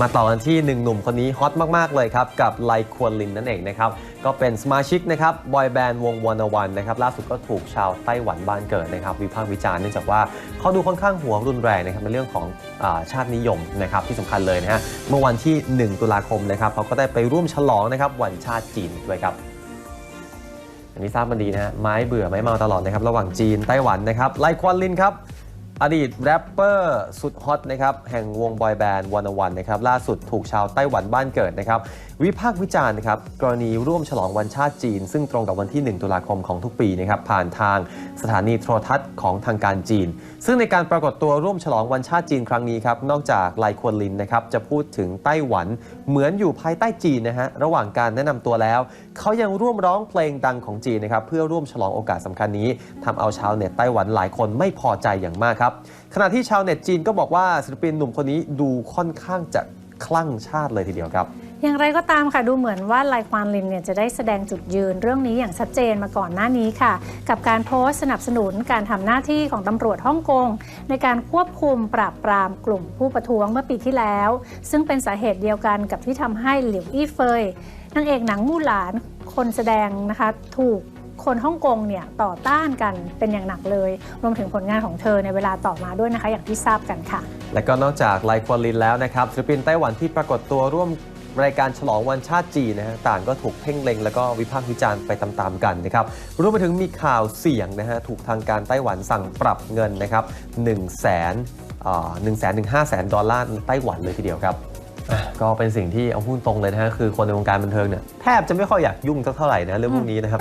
มาต่อกันที่หนึ่งหนุ่มคนนี้ฮอตมาก ๆ เลยครับ กับไลควนลินนั่นเองนะครับ ก็เป็นสมาชิกนะครับบอยแบนด์วงวันวันนะครับ ล่าสุดก็ถูกชาวไต้หวันบ้านเกิดนะครับ วิพากษ์วิจารณ์เนื่องจากว่าเขาดูค่อนข้างหัวรุนแรงนะครับในเรื่องของอาชาตินิยมนะครับที่สำคัญเลยนะฮะเมื่อวันที่ 1 ตุลาคมนะครับเขาก็ได้ไปร่วมฉลองนะครับวันชาติจีนด้วยครับอันนี้ทราบมันดีนะฮะไม้เบื่อไม้เมาตลอดนะครับระหว่างจีนไต้หวันนะครับไลควันลินครับ อดีตแรปเปอร์สุดฮอตนะครับแห่งวงบอยแบนด์วันวันนะครับล่าสุดถูกชาวไต้หวันบ้านเกิดนะครับ วิพากษ์วิจารณ์นะครับกรณีร่วมฉลองวันชาติจีน ซึ่งตรงกับวันที่ 1 ตุลาคมของทุกปีนะครับผ่านทางสถานีโทรทัศน์ของทางการจีน ซึ่งในการปรากฏตัวร่วมฉลองวันชาติจีนครั้งนี้ครับนอกจากไลควนลินนะครับจะพูดถึงไต้หวันเหมือนอยู่ภายใต้จีนนะฮะระหว่างการแนะนำตัวแล้ว เขายังร่วมร้องเพลงดังของจีนนะครับเพื่อร่วมฉลองโอกาสสำคัญนี้ทำเอาชาวเน็ตไต้หวันหลายคนไม่พอใจอย่างมากครับขณะที่ชาวเน็ตจีนก็บอกว่าศิลปินหนุ่มคนนี้ดูค่อนข้างจะคลั่งชาติเลยทีเดียวครับ อย่างไรก็ตามค่ะดูเหมือนว่าไลควานลินเนี่ยจะได้แสดงจุดยืนเรื่องนี้อย่างชัดเจนมาก่อนหน้านี้ค่ะ กับการโพสต์สนับสนุนการทำหน้าที่ของตำรวจฮ่องกง ในการควบคุมปราบปรามกลุ่มผู้ประท้วงเมื่อปีที่แล้ว ซึ่งเป็นสาเหตุเดียวกันกับที่ทำให้หลิวอี้เฟยนางเอกหนังมู่หลานคนแสดงนะคะถูกคนฮ่องกงเนี่ยต่อต้านกันเป็นอย่างหนักเลย รวมถึงผลงานของเธอในเวลาต่อมาด้วยนะคะ อย่างที่ทราบกันค่ะ และก็นอกจากไลควอลินแล้วนะครับศิลปินไต้หวันที่ปรากฏตัวร่วม รายการฉลองวันชาติจีนนะฮะต่างก็ถูกเพ่งเล็งแล้วก็วิพากษ์วิจารณ์ไปตามๆกันนะครับรวมไปถึงมีข่าวเสี่ยงนะฮะถูกทางการไต้หวันสั่งปรับเงินนะครับ1 0 0 0 0แสนหนึ่งแสนถึงห้าแสนดอลลาร์ไต้หวันเลยทีเดียวครับก็เป็นสิ่งที่เอาพูดตรงเลยนะฮะคือคนในวงการบันเทิงเนี่ยแทบจะไม่ค่อยอยากยุ่งสักเท่าไหร่นะเรื่องพวกนี้นะครับ